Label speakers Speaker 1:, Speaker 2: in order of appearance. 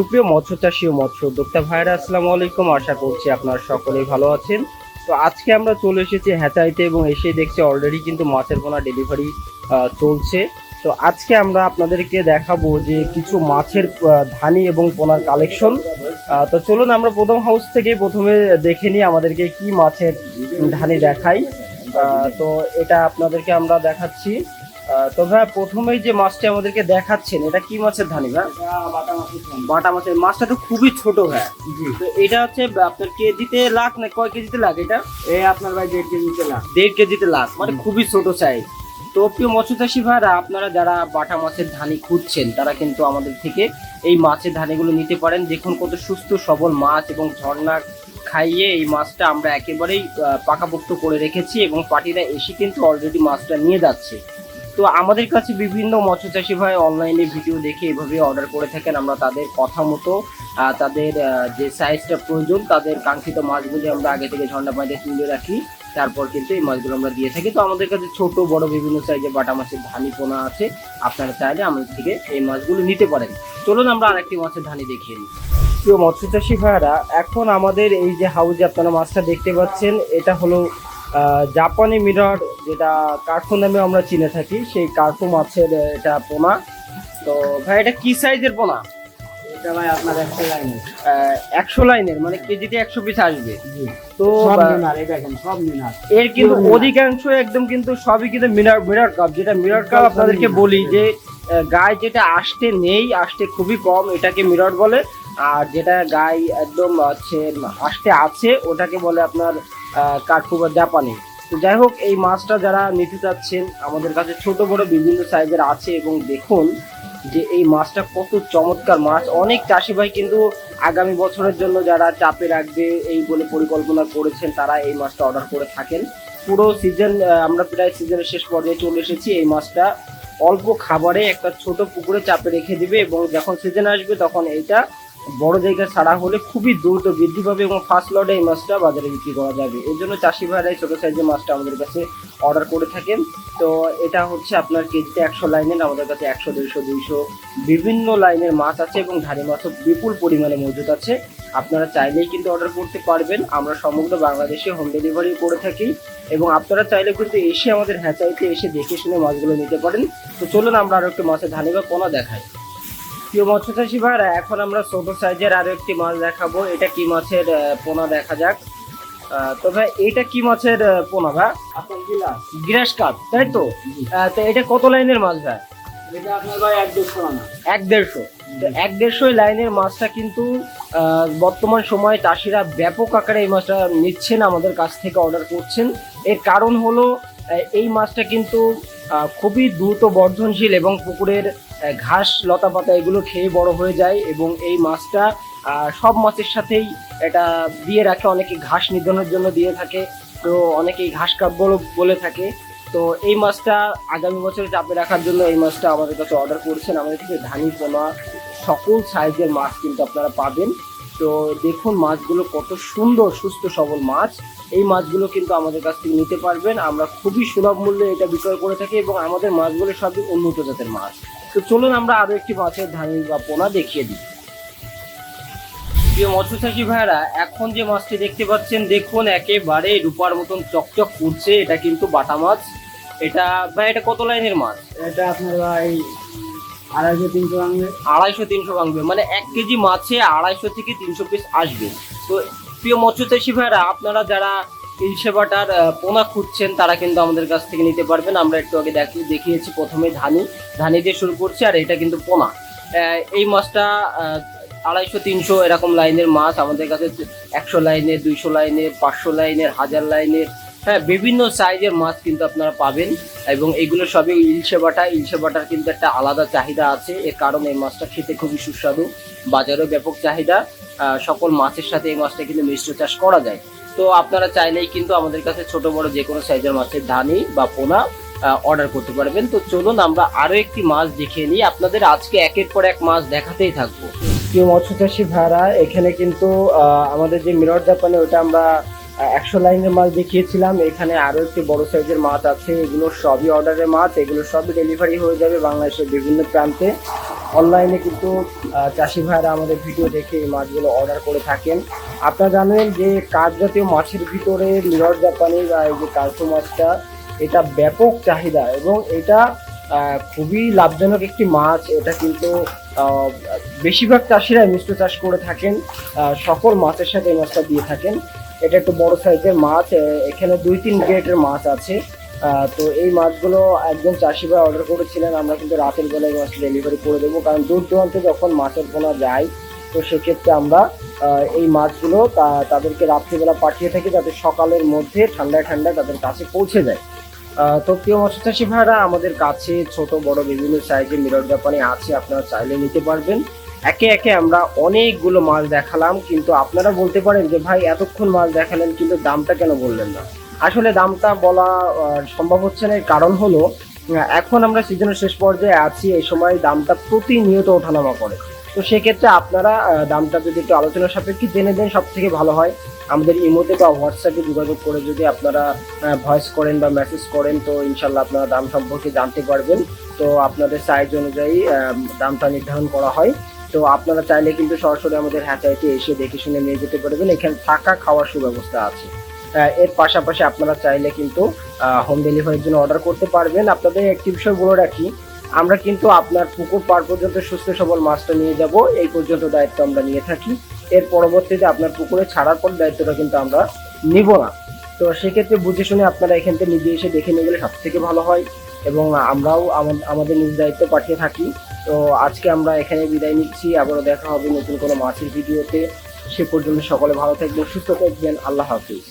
Speaker 1: সুপ্রিয় মৎস্য চাষী ও মৎস্য উদ্যোক্তা ভাইরা আসসালামু আলাইকুম। আশা করছি আপনারা সকলেই ভালো আছেন। তো আজকে আমরা চলে এসেছি হ্যাচাইতে এবং এসে দেখছি অলরেডি কিন্তু মাছের পোনা ডেলিভারি চলছে। তো আজকে আমরা আপনাদেরকে দেখাবো যে কিছু মাছের ধানি এবং পোনার কালেকশন তো চলুন আমরা প্রথম হাউস থেকে প্রথমে দেখে নিই আমাদেরকে কি মাছের ধানি দেখাই তো এটা আপনাদেরকে আমরা দেখাচ্ছি। তো ভাই প্রথমেই যে মাছটি আমাদেরকে দেখাচ্ছেন এটা কি মাছের ধানি ভাই? বাটা মাছের। মাছটা তো খুবই ছোট ভাই। তো এটা হচ্ছে আপনার কেজিতে লাখ না কয় কেজিতে লাখ এটা?
Speaker 2: এই আপনার ভাই দেড় কেজিতে লাখ।
Speaker 1: দেড় কেজিতে লাখ মানে খুবই ছোট সাইজ তো প্রিয় মৎস্যচাষী ভাইরা আপনারা যারা বাটা মাছের ধানি খুঁজছেন তারা কিন্তু আমাদের থেকে এই মাছের ধানিগুলো নিতে পারেন। দেখুন কত সুস্থ সবল মাছ এবং ঝর্ণা খাইয়ে এই মাছটা আমরা একেবারেই পাকাপোক্ত করে রেখেছি এবং পার্টিরা এসে কিন্তু অলরেডি মাছটা নিয়ে যাচ্ছে। তো আমাদের কাছে বিভিন্ন মৎস্য চাষি ভাই অনলাইনে ভিডিও দেখে এভাবে অর্ডার করে থাকেন। আমরা তাদের কথা মতো তাদের যে সাইজটা প্রয়োজন, তাদের কাঙ্ক্ষিত মাছগুলি আমরা আগে থেকে ঝর্ণা পানিতে তুলে রাখি। তারপর কিন্তু এই মাছগুলো আমরা দিয়ে থাকি। তো আমাদের কাছে ছোট, বড় বিভিন্ন সাইজের বাটা মাছের ধানি পোনা আছে। আপনারা চাইলে আমাদের থেকে এই মাছগুলো নিতে পারেন। চলুন আমরা আরেকটি মাছের ধানি দেখিয়ে নিই প্রিয় মৎস্য চাষি ভাইরা, এখন আমাদের এই যে হাউজে আপনারা মাছটা দেখতে পাচ্ছেন, এটা হলো জাপানি মিরর যেটা কার্টুন নামে আমরা চিনে থাকি সেই কার্টুন মাছের এটা পোনা। তো ভাই এটা কি সাইজের পোনা?
Speaker 2: এটা ভাই আপনার একশো লাইনে
Speaker 1: একশো লাইনের মানে কেজিতে একশো পিস আসবে। তো এর কিন্তু অধিকাংশ একদম কিন্তু সবই কিন্তু মিরর মিরর কাপ। যেটা মিরর কাপ আপনাদেরকে বলি যে গায়ে যেটা আসতে নেই আসতে খুবই কম এটাকে মিরর বলে। আর যেটা গায়ে একদম হচ্ছে আসতে আছে ওটাকে বলে আপনার কাঠু বা জাপানি। তো যাই হোক, এই মাছটা যারা নিতে চাচ্ছেন, আমাদের কাছে ছোট বড় বিভিন্ন সাইজের আছে এবং দেখুন যে এই মাছটা কত চমৎকার মাছ। অনেক চাষি ভাই কিন্তু আগামী বছরের জন্য যারা চাপে রাখবে, এই বলে পরিকল্পনা করেছেন, তারা এই মাছটা অর্ডার করে থাকেন। পুরো সিজন আমরা প্রায় সিজনের শেষ পর্যায়ে চলে এসেছি। এই মাছটা অল্প খাবারে একটা ছোট পুকুরে চাপে রেখে দিবে এবং যখন সিজন আসবে, তখন এইটা বড় জায়গায় ছাড়া হলে খুবই দ্রুত বৃদ্ধি পাবে এবং ফার্স্ট লটে এই মাছটা বাজারে বিক্রি করা যাবে। এর জন্য চাষি ভাইরাই ছোটো সাইজের মাছটা আমাদের কাছে অর্ডার করে থাকেন। তো এটা হচ্ছে আপনার কেজিতে একশো লাইনের আমাদের কাছে একশো, দেড়শো, দুইশো বিভিন্ন লাইনের মাছ আছে এবং ধানি মাছও বিপুল পরিমাণে মজুদ আছে। আপনারা চাইলেই কিন্তু অর্ডার করতে পারবেন। আমরা সমগ্র বাংলাদেশে হোম ডেলিভারি করে থাকি এবং আপনারা চাইলে কিন্তু এসে আমাদের হ্যাচাইতে এসে দেখে শুনে মাছগুলো নিতে পারেন। তো চলুন আমরা আরও একটি মাছের ধানি বা পোনা দেখাই। প্রিয় মৎস্যচাষী ভাইরা এখন আমরা ছোট সাইজের আরও একটি মাছ দেখাবো। এটা কি মাছের পোনা দেখা যাক। তো ভাই এটা কি মাছের পোনা ভাই? গ্রাস কাপ তাই তো? তো এটা কত লাইনের মাছ ভাই?
Speaker 2: ভাই এক দেড়শো
Speaker 1: এক দেড়শো। লাইনের মাছটা কিন্তু বর্তমান সময়ে চাষিরা ব্যাপক আকারে এই মাছটা নিচ্ছেন আমাদের কাছ থেকে অর্ডার করছেন। এর কারণ হলো এই মাছটা কিন্তু খুবই দ্রুত বর্ধনশীল এবং পুকুরের ঘাস, লতা পাতা এগুলো খেয়ে বড় হয়ে যায় এবং এই মাছটা সব মাছের সাথেই এটা দিয়ে রাখে। অনেকে ঘাস নিধনের জন্য দিয়ে থাকে, তো অনেকেই ঘাস কাপ বলে- থাকে। তো এই মাছটা আগামী বছরে চাপে রাখার জন্য এই মাছটা আমাদের কাছে অর্ডার করছেন। আমাদের থেকে ধানি, পোনা সকল সাইজের মাছ কিন্তু আপনারা পাবেন। তো দেখুন মাছগুলো কত সুন্দর, সুস্থ, সবল মাছ। এই মাছগুলো কিন্তু আমাদের কাছ থেকে নিতে পারবেন। আমরা খুবই সুলভ মূল্যে এটা বিক্রয় করে থাকি এবং আমাদের মাছগুলো সবই উন্নত জাতের মাছ। তো চলুন আমরা আরও একটি মাছের ধানি বা পোনা দেখিয়ে দিই। প্রিয় মৎস্যচাষী ভাইরা এখন যে মাছটি দেখতে পাচ্ছেন দেখুন একেবারে রূপার মতন চকচক করছে। এটা কিন্তু বাটা মাছ। এটা ভাই এটা কত লাইনের মাছ?
Speaker 2: এটা আপনার ভাই আড়াইশো তিনশো আনবে
Speaker 1: আড়াইশো তিনশো ভাঙবে মানে এক কেজি মাছে আড়াইশো থেকে তিনশো পিস আসবে। তো প্রিয় মৎস্যচাষী ভাইরা আপনারা যারা ইলশে বাটার আহ, পোনা খুঁজছেন তারা কিন্তু আমাদের কাছ থেকে নিতে পারবেন। আমরা একটু আগে দেখি দেখিয়েছি প্রথমে ধানি। ধানি দিয়ে শুরু করছি আর এটা কিন্তু পোনা। এই মাছটা আড়াইশো তিনশো এরকম লাইনের মাছ। আমাদের কাছে একশো লাইনের দুইশো লাইনের পাঁচশো লাইনের হাজার লাইনের হ্যাঁ বিভিন্ন সাইজের মাছ কিন্তু আপনারা পাবেন। এবং এগুলো সবই ইলশে বাটা কিন্তু একটা আলাদা চাহিদা আছে। এর কারণ এই মাছটা খেতে খুবই সুস্বাদু। বাজারেও ব্যাপক চাহিদা। সকল মাছের সাথে এই মাছটা কিন্তু মিশ্র চাষ করা যায়। তো আপনারা চাইলেই কিন্তু আমাদের কাছে ছোট বড় যে কোনো সাইজের মাছের ধানি বা পোনা অর্ডার করতে পারবেন। তো চলুন আমরা আরও একটি মাছ দেখিয়ে নিই। আপনাদের আজকে একের পর এক মাছ দেখাতেই থাকব। প্রিয় মৎস্যচাষী ভাড়া এখানে কিন্তু আমাদের যে মিরর জাপানে ওটা আমরা একশো লাইনের মাছ দেখিয়েছিলাম। এখানে আরও একটি বড় সাইজের মাছ আছে। এগুলো সবই অর্ডারের মাছ। এগুলো সবই ডেলিভারি হয়ে যাবে বাংলাদেশের বিভিন্ন প্রান্তে। অনলাইনে কিন্তু চাষি ভাইরা আমাদের ভিডিও দেখে এই মাছগুলো অর্ডার করে থাকেন। আপনারা জানেন যে কাঠ জাতীয় মাছের ভিতরে মিরর জাপানি বা এই যে কালসো মাছটা, এটা ব্যাপক চাহিদা এবং এটা খুবই লাভজনক একটি মাছ। এটা কিন্তু বেশিরভাগ চাষিরাই মিশ্র চাষ করে থাকেন সকল মাছের সাথে এই মাছটা দিয়ে থাকেন। এটা একটু বড় সাইজের মাছ এখানে দুই তিন গ্রেডের মাছ আছে। তো এই মাছগুলো একজন চাষি ভাই অর্ডার করেছিলেন, আমরা কিন্তু রাতের বেলায় মাছ ডেলিভারি করে দেবো, কারণ দূর দূরান্তে যখন মাছের পোনা যায়, তো সেক্ষেত্রে আমরা এই মাছগুলো তা- তাদেরকে রাত্রিবেলা পাঠিয়ে থাকি যাতে সকালের মধ্যে ঠান্ডায় ঠান্ডায় তাদের কাছে পৌঁছে যায়। তো প্রিয় মৎস্য চাষী ভাইরা, আমাদের কাছে ছোট, বড় বিভিন্ন সাইজের মিরর জাপানি আছে, আপনারা চাইলে নিতে পারবেন। একে একে আমরা অনেকগুলো মাছ দেখালাম, কিন্তু আপনারা বলতে পারেন যে, ভাই, এতক্ষণ মাছ দেখালেন, কিন্তু দামটা কেন বললেন না? আসলে দামটা বলা সম্ভব হচ্ছে না। কারণ হলো এখন আমরা সিজনের শেষ পর্যায়ে আছি, এই সময় দামটা প্রতিনিয়ত ওঠানামা করে। তো সেক্ষেত্রে আপনারা দামটা যদি একটু আলোচনা সাপেক্ষে জেনে দেন সব থেকে ভালো হয়। আমাদের ইমোতে বা হোয়াটসঅ্যাপে যোগাযোগ করে যদি আপনারা ভয়েস করেন বা মেসেজ করেন, তো ইনশাল্লাহ আপনারা দাম সম্পর্কে জানতে পারবেন। তো আপনাদের সাইজ অনুযায়ী দামটা নির্ধারণ করা হয়। তো আপনারা চাইলে কিন্তু সরাসরি আমাদের হ্যাচাইতে এসে দেখে শুনে নিয়ে যেতে পারবেন। এখানে থাকা খাওয়ার সুব্যবস্থা আছে। এর পাশাপাশি আপনারা চাইলে কিন্তু হোম ডেলিভারির জন্য অর্ডার করতে পারবেন। আপনাদের একটি বিষয় বলে রাখি, আমরা কিন্তু আপনার পুকুর পার পর্যন্ত সুস্থ সবল মাছটা নিয়ে যাব, এই পর্যন্ত দায়িত্ব আমরা নিয়ে থাকি। এর পরবর্তীতে আপনার পুকুরে ছাড়ার পর দায়িত্বটা কিন্তু আমরা নিব না। তো সেক্ষেত্রে বুঝে শুনে আপনারা এখান থেকে নিজে এসে দেখে নিয়ে গেলে সব থেকে ভালো হয় এবং আমরাও আমাদের নিজ দায়িত্ব পাঠিয়ে থাকি। তো আজকে আমরা এখানে বিদায় নিচ্ছি, আবারও দেখা হবে নতুন কোনো মাছের ভিডিওতে। সে পর্যন্ত সকলে ভালো থাকবেন, সুস্থ থাকবেন, আল্লাহ হাফিজ।